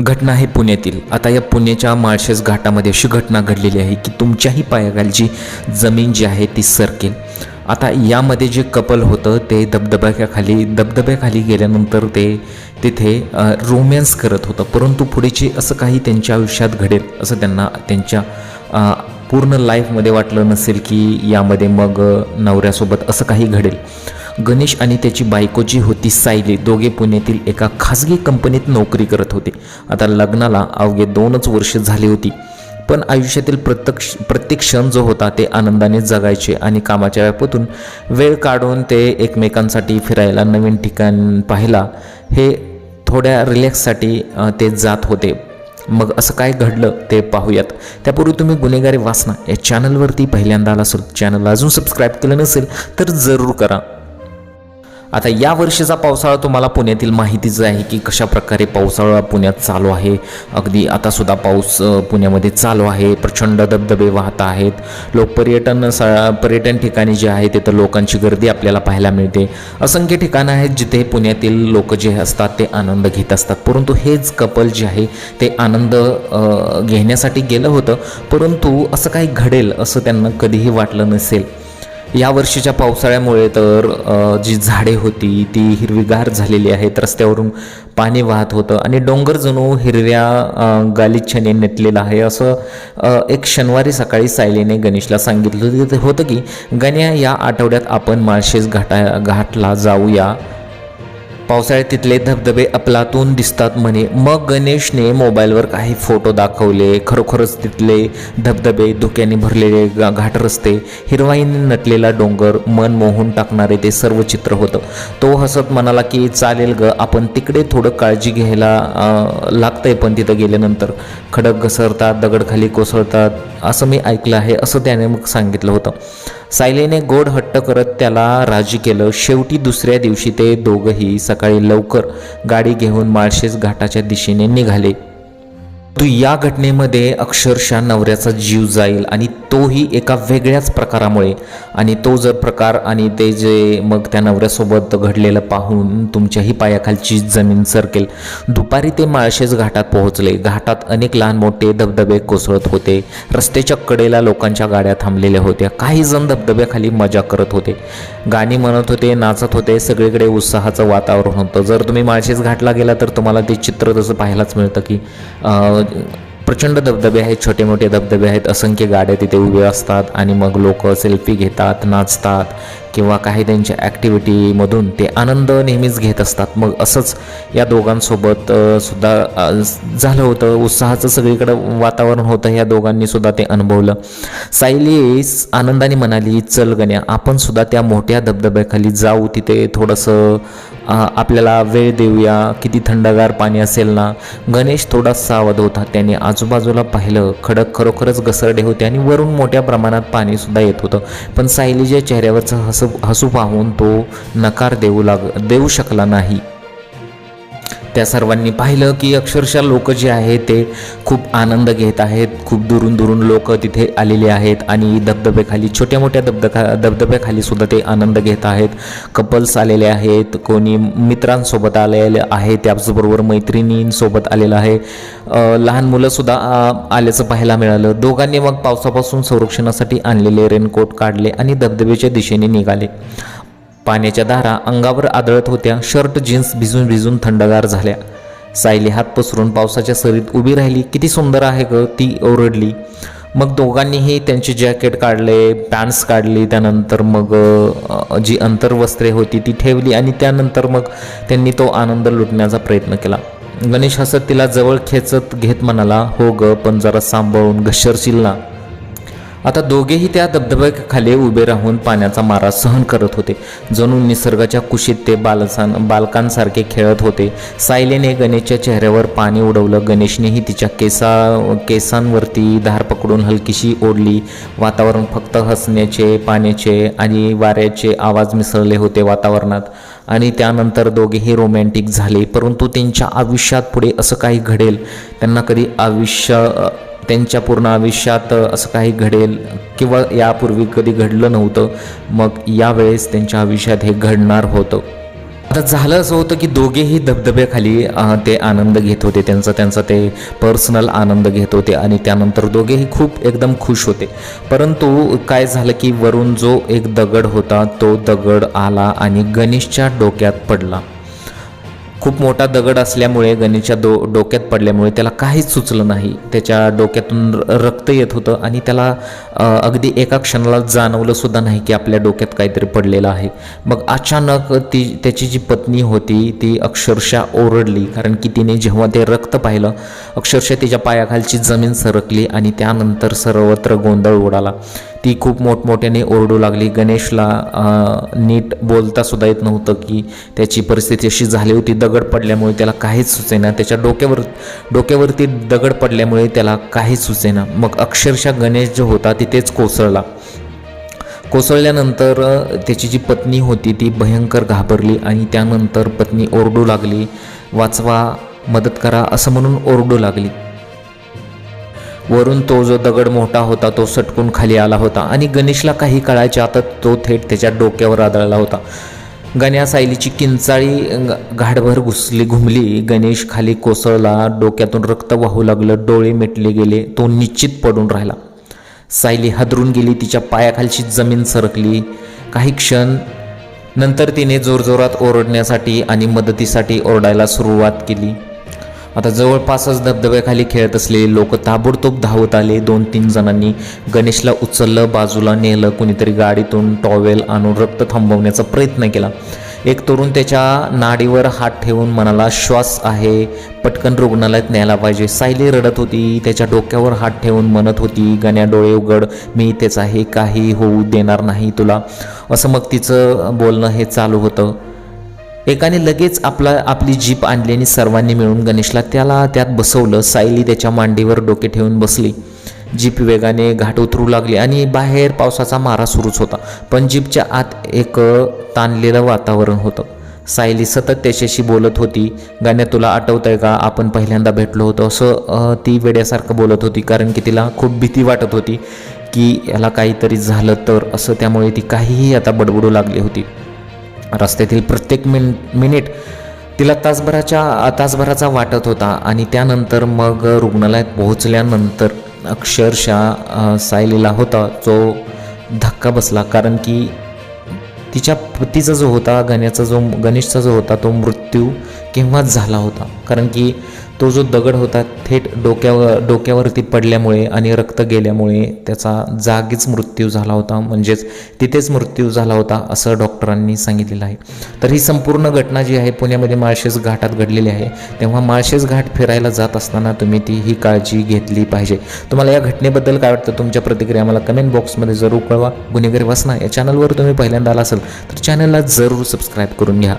घटना आहे पुण्यातील आता या पुण्याच्या माळशेज घाटामध्ये अशी घटना घडलेली आहे की तुमच्याही पायाखालची जमीन जी आहे ती सरकेल. आता यामध्ये जे कपल होतं ते धबधब्याखाली धबधब्याखाली गेल्यानंतर ते तिथे रोमॅन्स करत होतं. परंतु पुढेचे असं काही त्यांच्या आयुष्यात घडेल असं त्यांना त्यांच्या पूर्ण लाईफमध्ये वाटलं नसेल की यामध्ये मग नवऱ्यासोबत असं काही घडेल. गणेश आणि त्याची बायको जी होती सायली दोघे पुण्यातील एका खाजगी कंपनीत नोकरी करत होते. आता लग्नाला अवघे दोनच वर्ष झाली होती. पण आयुष्यातील प्रत्यक्ष प्रत्येक क्षण जो होता ते आनंदाने जगायचे आणि कामाच्या व्यापातून वेळ काढून ते एकमेकांसाठी फिरायला नवीन ठिकाण पाहायला हे थोड्या रिलॅक्ससाठी ते जात होते. मग असं काय घडलं ते पाहूयात. त्यापूर्वी तुम्ही गुन्हेगारी वाचना या चॅनलवरती पहिल्यांदा आला असेल. चॅनलला अजून सबस्क्राईब केलं नसेल तर जरूर करा. आता या वर्षीचा पावसाळा तुम्हाला पुण्यातील माहितीच आहे की कशा प्रकारे पावसाळा पुण्यात चालू आहे. अगदी आतासुद्धा पाऊस पुण्यामध्ये चालू आहे. प्रचंड धबधबे वाहत आहेत. लोक पर्यटन स- पर्यटन ठिकाणी जे आहे तिथं लोकांची गर्दी आपल्याला पाहायला मिळते. असंख्य ठिकाणं आहेत जिथे पुण्यातील लोक जे असतात ते आनंद घेत असतात. परंतु हेच कपल जे आहे ते आनंद घेण्यासाठी गेलं होतं. परंतु असं काही घडेल असं त्यांना कधीही वाटलं नसेल. या वर्षीच्या पावसाळ्यामुळे तर जी झाडे होती ती हिरवीगार झालेली आहेत. रस्त्यावरून पाणी वाहत होतं. आणि डोंगर जणू हिरव्या गालिच्छाने नेटलेला आहे. असं एक शनिवारी सकाळी सायलीने गणेशला सांगितलं होतं- होतं की गण्या या आठवड्यात आपण माळशेज घाटा घाटला जाऊया. पावसाळ्यात तिथले धबधबे अपलातून दिसतात म्हणे. मग गणेशने मोबाईलवर काही फोटो दाखवले. खरोखरच तिथले धबधबे धुक्याने भरलेले घाट रस्ते हिरवाईने नटलेला डोंगर मन मोहून टाकणारे ते सर्व चित्र होतं. तो हसत म्हणाला की चालेल ग आपण तिकडे थोडं काळजी घ्यायला लागतंय पण तिथं गेल्यानंतर. खडक घसरतात दगड खाली कोसळतात असं मी ऐकलं आहे असं त्याने मग सांगितलं होतं. सायलेने गोड हट्ट करत त्याला राजी केलं. शेवटी दुसऱ्या दिवशी ते दोघंही सकाळी लवकर गाडी घेऊन माळशेज घाटाच्या दिशेने निघाले. तू या घटनेमध्ये अक्षरशः नवऱ्याचा जीव जाईल आणि तोही एका वेगळ्याच प्रकारामुळे. आणि तो जर प्रकार आणि ते जे मग त्या नवऱ्यासोबत घडलेलं पाहून तुमच्याही पायाखालची जमीन सरकेल. दुपारी ते माळशेज घाटात पोहोचले. घाटात अनेक लहान मोठे धबधबे कोसळत होते. रस्त्याच्या कडेला लोकांच्या गाड्या थांबलेल्या होत्या. काही जण धबधब्याखाली मजा करत होते. गाणी म्हणत होते नाचत होते. सगळीकडे उत्साहाचं वातावरण होतं. जर तुम्ही माळशेज घाटला गेला तर तुम्हाला ते चित्र तसं पाहायलाच मिळतं की प्रचंड धबधबे आहेत छोटे मोठे धबधबे आहेत असंख्य गाड्या तिथे उभे असतात आणि मग लोक सेल्फी घेतात नाचतात. किंवा काही त्यांच्या ॲक्टिव्हिटीमधून ते आनंद नेहमीच घेत असतात. मग असंच या दोघांसोबत सुद्धा झालं होतं. उत्साहाचं सगळीकडं वातावरण होतं. या दोघांनी सुद्धा ते अनुभवलं. सायली आनंदाने म्हणाली चल गण्या आपण सुद्धा त्या मोठ्या धबधब्याखाली जाऊ. तिथे थोडंसं आपल्याला वेळ देऊया. किती थंडगार पाणी असेल ना? गणेश थोडा सावध होता. त्याने आजूबाजूला पाहिलं खडक खरोखरच घसरडे होते आणि वरून मोठ्या प्रमाणात पाणीसुद्धा येत होतं. पण सायलीच्या चेहऱ्यावरचं हस हसू पाहून तो नकार देऊ लाग देऊ शकला नाही. त्या सर्वांनी पाहिलं की अक्षरशः लोक जे आहेत ते खूप आनंद घेत आहेत. खूप दुरून दुरून लोक तिथे आलेले आहेत आणि धबधब्याखाली छोट्या मोठ्या धबधबा धबधब्याखाली सुद्धा ते आनंद घेत आहेत. कपल्स आलेले आहेत कोणी मित्रांसोबत आलेले आहे त्याचबरोबर मैत्रिणींसोबत आलेलं आहे. लहान मुलंसुद्धा आल्याचं पाहायला मिळालं. दोघांनी मग पावसापासून संरक्षणासाठी आणलेले रेनकोट काढले आणि धबधब्याच्या दिशेने निघाले. पाण्याच्या धारा अंगावर आदळत होत्या. शर्ट जीन्स भिजून भिजून थंडगार झाल्या. सायली हात पसरून पावसाच्या सरीत उभी राहिली. किती सुंदर आहे ग ती ओरडली. मग दोघांनीही त्यांचे जॅकेट काढले पॅन्ट्स काढली त्यानंतर मग जी अंतर्वस्त्रे होती ती ठेवली आणि त्यानंतर मग त्यांनी तो आनंद लुटण्याचा प्रयत्न केला. गणेश हसत तिला जवळ खेचत घेत म्हणाला हो ग पण जरा सांभाळून घसरशील ना. आता दोघेही त्या धबधब्याखाली उभे राहून पाण्याचा मारा सहन करत होते. जणू निसर्गाच्या कुशीत ते बालसां बालकांसारखे खेळत होते. सायलेने गणेशच्या चेहऱ्यावर पाणी उडवलं. गणेशनेही तिच्या केसा केसांवरती धार पकडून हलकीशी ओढली. वातावरण फक्त हसण्याचे पाण्याचे आणि वाऱ्याचे आवाज मिसळले होते वातावरणात. आणि त्यानंतर दोघेही रोमॅन्टिक झाले. परंतु त्यांच्या आयुष्यात पुढे असं काही घडेल. त्यांना कधी आयुष्य त्यांच्या पूर्ण आयुष्यात असं काही घडेल किंवा यापूर्वी कधी घडलं नव्हतं मग यावेळेस त्यांच्या आयुष्यात हे घडणार होतं. आता झालं असं होतं की दोघेही धबधब्याखाली ते आनंद घेत होते. त्यांचा त्यांचा ते पर्सनल आनंद घेत होते आणि त्यानंतर दोघेही खूप एकदम खुश होते. परंतु काय झालं की वरून जो एक दगड होता तो दगड आला आणि गणेशच्या डोक्यात पडला. खूप मोठा दगड असल्यामुळे गणेशच्या डो डोक्यात पडल्यामुळे त्याला काहीच सुचलं नाही. त्याच्या डोक्यातून र- रक्त येत होतं आणि त्याला अगदी एका क्षणाला जाणवलं सुद्धा नाही की आपल्या डोक्यात काहीतरी पडलेलं आहे. मग अचानक ती त्याची जी पत्नी होती ती अक्षरशः ओरडली कारण की तिने जेव्हा ते रक्त पाहिलं अक्षरशः तिच्या पायाखालची जमीन सरकली आणि त्यानंतर सर्वत्र गोंधळ उडाला. ती खूप मोठमोठ्याने ओरडू लागली. गणेशला नीट बोलता सुद्धा येत नव्हतं की त्याची परिस्थिती अशी झाली होती. दगड पडल्यामुळे त्याला काहीच सुचेना. त्याच्या डोक्यावर डोक्यावरती दगड पडल्यामुळे त्याला काहीच सुचेना. मग अक्षरशः गणेश जो होता तिथेच कोसळला. कोसळल्यानंतर त्याची जी पत्नी होती ती भयंकर घाबरली आणि त्यानंतर पत्नी ओरडू लागली. वाचवा मदत करा असं म्हणून ओरडू लागली. वरून तो जो दगड मोठा होता तो सटकून खाली आला होता आणि गणेशला काही काळाच्या आता तो थेट त्याच्या डोक्यावर आदळला होता. गण्या सायलीची किंचाळी घाटभर घुसली घुमली. गणेश खाली कोसळला डोक्यातून रक्त वाहू लागलं डोळे मिटले गेले तो निश्चित पडून राहिला. सायली हादरून गेली तिच्या पायाखालची जमीन सरकली. काही क्षण नंतर तिने जोरजोरात ओरडण्यासाठी आणि मदतीसाठी ओरडायला सुरुवात केली. आता जवळपासच धबधब्याखाली खेळत असलेले लोक ताबडतोब धावत आले. दोन तीन जणांनी गणेशला उचललं बाजूला नेलं कुणीतरी गाडीतून टॉवेल आणून रक्त थांबवण्याचा प्रयत्न केला. एक तरुण त्याच्या नाडीवर हात ठेवून म्हणाला श्वास आहे. पटकन रुग्णालयात न्यायला पाहिजे. सायली रडत होती. त्याच्या डोक्यावर हात ठेवून म्हणत होती गण्या डोळे उघड. मी इथेच आहे. काही होऊ देणार नाही तुला. असं मग तिचं बोलणं हे चालू होतं. एकाने लगेच आपला आपली जीप आणली आणि सर्वांनी मिळून गणेशला त्याला त्यात बसवलं. सायली त्याच्या मांडीवर डोके ठेवून बसली. जीप वेगाने घाट उतरू लागली आणि बाहेर पावसाचा मारा सुरूच होता. पण जीपच्या आत एक ताणलेलं वातावरण होतं. सायली सतत त्याच्याशी बोलत होती गाण्या तुला आठवत आहे का? आपण पहिल्यांदा भेटलो होतो. असं ती वेड्यासारखं बोलत होती कारण की तिला खूप भीती वाटत होती की याला काहीतरी झालं तर असं त्यामुळे ती काहीही आता बडबडू लागली होती. रस्त्यातील प्रत्येक मिन मिनिट तिला तासभराच्या तासभराचा वाटत होता आणि त्यानंतर मग रुग्णालयात पोहोचल्यानंतर अक्षरशः सायलीला होता जो धक्का बसला. कारण की तिच्या पतीचा जो होता गण्याचा जो गणेशचा जो होता तो मृत्यू केव्हाच झाला होता. कारण की तो जो दगड होता थेट डोक्यावर डोक्यावरती पडल्यामुळे आणि रक्त गेल्यामुळे त्याचा जागीच मृत्यू झाला होता. म्हणजेच तिथेच मृत्यू झाला होता असं डॉक्टरांनी सांगितलेलं आहे. तर ही संपूर्ण घटना जी आहे पुण्यामध्ये माळशेज घाटात घडलेली आहे. तेव्हा माळशेज घाट फिरायला जात असताना तुम्ही ती ही काळजी घेतली पाहिजे. तुम्हाला या घटनेबद्दल काय वाटतं? तुमच्या प्रतिक्रिया मला कमेंट बॉक्समध्ये जरूर कळवा. गुन्हेगारी वासना या चॅनलवर तुम्ही पहिल्यांदा आला असेल तर चॅनलला जरूर सबस्क्राईब करून घ्या.